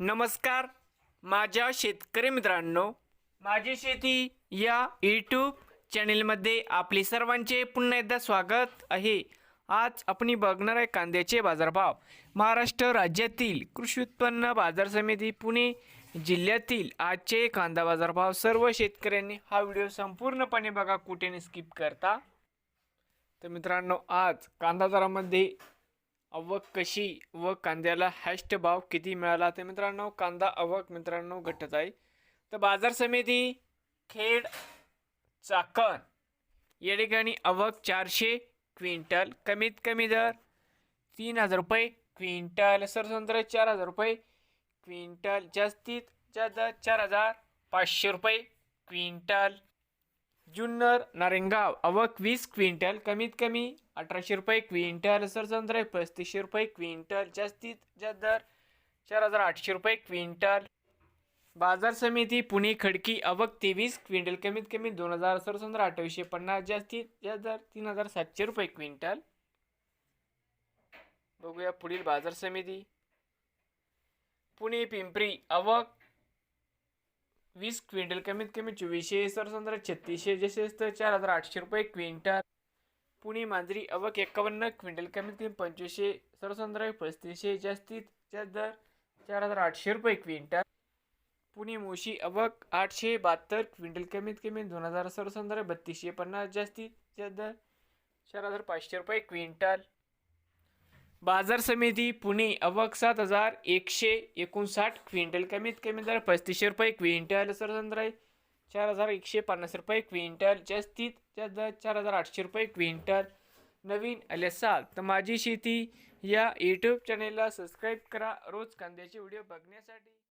नमस्कार. माझ्या शेतकरी मित्रांनो माझी शेती या यूट्यूब चॅनेलमध्ये आपले सर्वांचे पुन्हा एकदा स्वागत आहे. आज आपण बघणार आहे कांद्याचे बाजारभाव. महाराष्ट्र राज्यातील कृषी उत्पन्न बाजार समिती पुणे जिल्ह्यातील आजचे कांदा बाजारभाव. सर्व शेतकऱ्यांनी हा व्हिडिओ संपूर्णपणे बघा कुठेने स्किप करता. तर मित्रांनो आज कांदा दरामध्ये आवक कशी व कांद्याला हॅस्ट भाव किती मिळाला? ते मित्रांनो कांदा आवक मित्रांनो घटत आहे. तर बाजार समिती खेड चाकण या ठिकाणी आवक चारशे क्विंटल कमीत कमी दर तीन हजार रुपये क्विंटल सरसंत्र चार हजार रुपये क्विंटल जास्तीत जास्त चार हजार पाचशे रुपये क्विंटल. जुन्नर नारेंगाव आवक वीस क्विंटल कमीत कमी अठराशे रुपये क्विंटल सरसंत्र पस्तीसशे रुपये क्विंटल जास्तीत जास्त दर चार हजार आठशे रुपये क्विंटल. बाजार समिती पुणे खडकी आवक तेवीस क्विंटल कमीत कमी दोन हजार सरसंत्र अठ्ठावीसशे पन्नास जास्तीत जास्त दर तीन हजार सातशे रुपये क्विंटल. बघूया पुढील बाजार समिती. पुणे पिंपरी आवक वीस क्विंटल कमीत कमी चोवीसशे सरसंत्र छत्तीसशे जसे तर चार हजार आठशे रुपये क्विंटल. पुणे मांजरी अवक एकावन्न क्विंटल कमीत कमी पंचवीसशे सरसंत्र पस्तीसशे जास्तीत जास्त दर चार हजार आठशे रुपये क्विंटल. पुणे मोशी अवक आठशे बहात्तर क्विंटल कमीत कमी दोन हजार सरसंद्र बत्तीसशे पन्नास जास्तीत जास्त दर चार हजार पाचशे रुपये क्विंटल. बाजार समिती पुणे अवक सात हजार एकशे एकोणसाठ. क्विंटल कमीत कमी दर पस्तीसशे रुपये क्विंटल सरसंद्र आहे चार हजार एकशे पन्नास रुपये क्विंटल जास्तीत जास्त दर चार हजार आठशे रुपये क्विंटल नवीन आले असाल तर माझी शेती या यूट्यूब चॅनेलला सबस्क्राईब करा. रोज कांद्याचे व्हिडिओ बघण्यासाठी